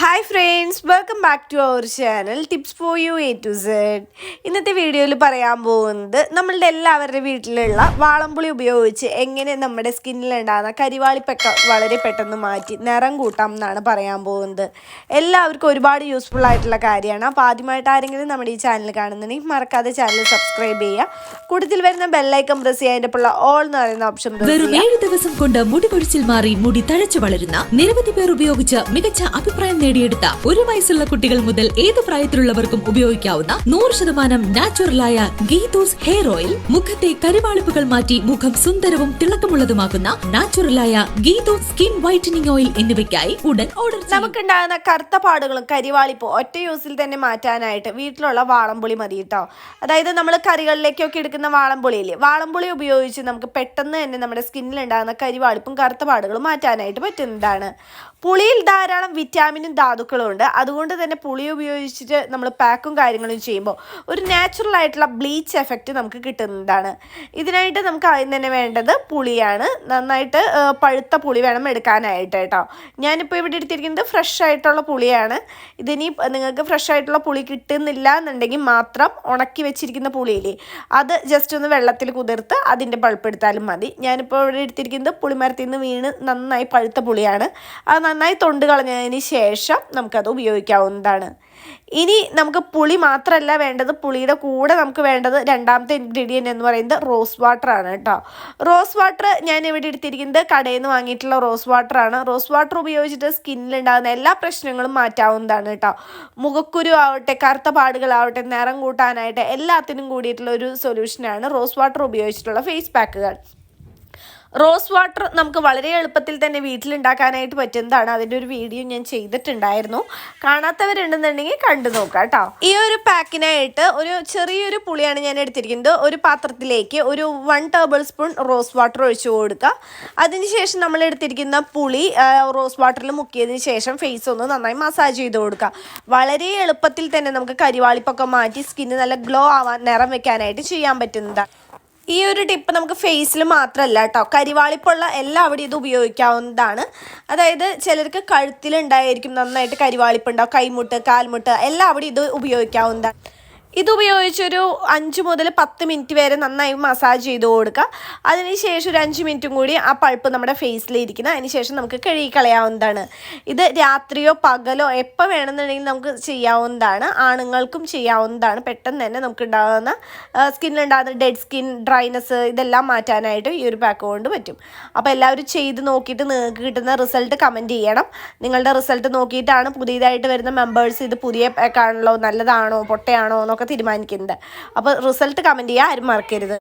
Hi friends welcome back to our channel tips for you A to Z ഇന്നത്തെ വീഡിയോയിൽ പറയാൻ പോകുന്നത് നമ്മളുടെ എല്ലാവരുടെ വീട്ടിലുള്ള വാളംപുളി ഉപയോഗിച്ച് എങ്ങനെ നമ്മുടെ സ്കിന്നിലുണ്ടാകുന്ന കരിവാളിപ്പൊക്കെ വളരെ പെട്ടെന്ന് മാറ്റി നിറം കൂട്ടാം എന്നാണ് പറയാൻ പോകുന്നത്. എല്ലാവർക്കും ഒരുപാട് യൂസ്ഫുൾ ആയിട്ടുള്ള കാര്യമാണ്. അപ്പോൾ ആദ്യമായിട്ട് ആരെങ്കിലും നമ്മുടെ ഈ ചാനൽ കാണുന്നുണ്ടെങ്കിൽ മറക്കാതെ ചാനൽ സബ്സ്ക്രൈബ് ചെയ്യുക. കൂടുതൽ വരുന്ന ബെല്ലൈക്കൺ പ്രസ് ചെയ്യുക അതിന്റെ ഉള്ള ഓൾ എന്ന് പറയുന്ന ഓപ്ഷൻ വെറും ഏഴ് ദിവസം കൊണ്ട് മുടി കൊഴിച്ചിൽ മാറി മുടി തഴച്ചു വളരുന്ന നിരവധി പേർ ഉപയോഗിച്ച് മികച്ച അഭിപ്രായം നേടിയെടുത്ത ഒരു വയസ്സുള്ള കുട്ടികൾ മുതൽ ഏത് പ്രായത്തിലുള്ളവർക്കും ഉപയോഗിക്കാവുന്ന നൂറ് ശതമാനം നാച്ചുറലായ ഗീതൂസ് ഹെയർ ഓയിൽ മുഖത്തെ കരുവാളിപ്പുകൾ മാറ്റി മുഖം സുന്ദരവും തിളക്കമുള്ളതുമാക്കുന്ന നാച്ചുറലായ ഗീതൂസ് സ്കിൻ വൈറ്റനിങ് ഓയിൽ എന്നിവയ്ക്കായി ഉടൻ ഓർഡർ. നമുക്കുണ്ടാകുന്ന കറുത്ത പാടുകളും കരിവാളിപ്പോ ഒറ്റ യൂസിൽ തന്നെ മാറ്റാനായിട്ട് വീട്ടിലുള്ള വാളംപുളി മതി കേട്ടോ അതായത് നമ്മൾ കറികളിലേക്കൊക്കെ എടുക്കുന്ന വാളംപുളിയില്ലേ? വാളംപുളി ഉപയോഗിച്ച് നമുക്ക് പെട്ടെന്ന് തന്നെ നമ്മുടെ സ്കിന്നിൽ ഉണ്ടാകുന്ന കരിവാളിപ്പും കറുത്ത പാടുകളും മാറ്റാനായിട്ട് പറ്റുന്നതാണ്. പുളിയിൽ ധാരാളം വിറ്റാമിനും ധാതുക്കളും ഉണ്ട് അതുകൊണ്ട് തന്നെ പുളി ഉപയോഗിച്ചിട്ട് നമ്മൾ പാക്കും കാര്യങ്ങളും ചെയ്യുമ്പോൾ ഒരു നാച്ചുറൽ ആയിട്ടുള്ള ബ്ലീച്ച് എഫക്റ്റ് നമുക്ക് കിട്ടുന്നതാണ്. ഇതിനായിട്ട് നമുക്ക് ആദ്യം തന്നെ വേണ്ടത് പുളിയാണ്. നന്നായിട്ട് പഴുത്ത പുളി വേണം എടുക്കാനായിട്ട് കേട്ടോ. ഞാനിപ്പോൾ ഇവിടെ എടുത്തിരിക്കുന്നത് ഫ്രഷ് ആയിട്ടുള്ള പുളിയാണ്. ഇതിനി നിങ്ങൾക്ക് ഫ്രഷ് ആയിട്ടുള്ള പുളി കിട്ടുന്നില്ല എന്നുണ്ടെങ്കിൽ മാത്രം ഉണക്കി വെച്ചിരിക്കുന്ന പുളിയില്ലേ അത് ജസ്റ്റ് ഒന്ന് വെള്ളത്തിൽ കുതിർത്ത് അതിന്റെ പൾപ്പ് എടുത്താലും മതി. ഞാനിപ്പോൾ ഇവിടെ എടുത്തിരിക്കുന്നത് പുളിമരത്തിൽ നിന്ന് വീണ് നന്നായി പഴുത്ത പുളിയാണ്. അത് നന്നായി തൊണ്ട് കളഞ്ഞതിന് ശേഷം നമുക്കത് ഉപയോഗിക്കാവുന്നതാണ്. ഇനി നമുക്ക് പുളി മാത്രമല്ല വേണ്ടത് പുളിയുടെ കൂടെ നമുക്ക് വേണ്ടത് രണ്ടാമത്തെ ഇൻഗ്രീഡിയന്റ് എന്ന് പറയുന്നത് റോസ് വാട്ടർ ആണ് കേട്ടോ. റോസ് വാട്ടർ ഞാൻ ഇവിടെ എടുത്തിരിക്കുന്നത് കടയിൽ നിന്ന് വാങ്ങിയിട്ടുള്ള റോസ് വാട്ടർ ആണ്. റോസ് വാട്ടർ ഉപയോഗിച്ചിട്ട് സ്കിന്നിലുണ്ടാകുന്ന എല്ലാ പ്രശ്നങ്ങളും മാറ്റാവുന്നതാണ് കേട്ടോ. മുഖക്കുരു ആവട്ടെ കറുത്ത പാടുകളാവട്ടെ നിറം കൂട്ടാനായിട്ട് എല്ലാത്തിനും കൂടിയിട്ടുള്ള ഒരു സൊല്യൂഷനാണ് റോസ് വാട്ടർ ഉപയോഗിച്ചിട്ടുള്ള ഫേസ് പാക്കുകൾ റോസ് വാട്ടർ നമുക്ക് വളരെ എളുപ്പത്തിൽ തന്നെ വീട്ടിലുണ്ടാക്കാനായിട്ട് പറ്റുന്നതാണ്. അതിന്റെ ഒരു വീഡിയോ ഞാൻ ചെയ്തിട്ടുണ്ടായിരുന്നു. കാണാത്തവരുണ്ടെന്നുണ്ടെങ്കിൽ കണ്ടു നോക്കാം കേട്ടോ. ഈ ഒരു പാക്കിനായിട്ട് ഒരു ചെറിയൊരു പുളിയാണ് ഞാൻ എടുത്തിരിക്കുന്നത്. ഒരു പാത്രത്തിലേക്ക് ഒരു one tablespoon rose water ഒഴിച്ചു കൊടുക്കുക. അതിനുശേഷം നമ്മൾ എടുത്തിരിക്കുന്ന പുളി റോസ് വാട്ടറിൽ മുക്കിയതിന് ശേഷം ഫേസ് ഒന്ന് നന്നായി മസാജ് ചെയ്ത് കൊടുക്കുക. വളരെ എളുപ്പത്തിൽ തന്നെ നമുക്ക് കരിവാളിപ്പൊക്കെ മാറ്റി സ്കിന്ന് നല്ല ഗ്ലോ ആവാൻ നിറം വെക്കാനായിട്ട് ചെയ്യാൻ പറ്റുന്നതാണ്. ഈ ഒരു ടിപ്പ് നമുക്ക് ഫേസിൽ മാത്രമല്ല കേട്ടോ. കരിവാളിപ്പുള്ള എല്ലാവിടെയും ഇത് ഉപയോഗിക്കാവുന്നതാണ്. അതായത് ചിലർക്ക് കഴുത്തിലുണ്ടായിരിക്കും നന്നായിട്ട് കരിവാളിപ്പുണ്ടാവും. കൈമുട്ട് കാൽമുട്ട് എല്ലാവിടെയും ഇത് ഉപയോഗിക്കാവുന്നതാണ്. ഇത് ഉപയോഗിച്ചൊരു അഞ്ച് മുതൽ പത്ത് മിനിറ്റ് വരെ നന്നായി മസാജ് ചെയ്ത് കൊടുക്കുക. അതിനുശേഷം ഒരു അഞ്ച് മിനിറ്റും കൂടി ആ പഴുപ്പ് നമ്മുടെ ഫേസിൽ ഇരിക്കുന്ന അതിനുശേഷം നമുക്ക് കഴുകിക്കളയാവുന്നതാണ്. ഇത് രാത്രിയോ പകലോ എപ്പോൾ വേണമെന്നുണ്ടെങ്കിൽ നമുക്ക് ചെയ്യാവുന്നതാണ്. ആണുങ്ങൾക്കും ചെയ്യാവുന്നതാണ്. പെട്ടെന്ന് തന്നെ നമുക്ക് ഉണ്ടാകുന്ന സ്കിന്നിലുണ്ടാകുന്ന ഡെഡ് സ്കിൻ ഡ്രൈനസ് ഇതെല്ലാം മാറ്റാനായിട്ട് ഈ ഒരു പാക്ക് കൊണ്ട് പറ്റും. അപ്പോൾ എല്ലാവരും ചെയ്ത് നോക്കിയിട്ട് നിങ്ങൾക്ക് കിട്ടുന്ന റിസൾട്ട് കമന്റ് ചെയ്യണം. നിങ്ങളുടെ റിസൾട്ട് നോക്കിയിട്ടാണ് പുതിയതായിട്ട് വരുന്ന മെമ്പേഴ്സ് ഇത് പുതിയ പാക്കാണല്ലോ നല്ലതാണോ പൊട്ടയാണോ എന്നൊക്കെ തീരുമാനിക്കുന്നത് അപ്പോൾ റിസൾട്ട് കമന്റ് ചെയ്യാൻ ആരും മറക്കരുത്.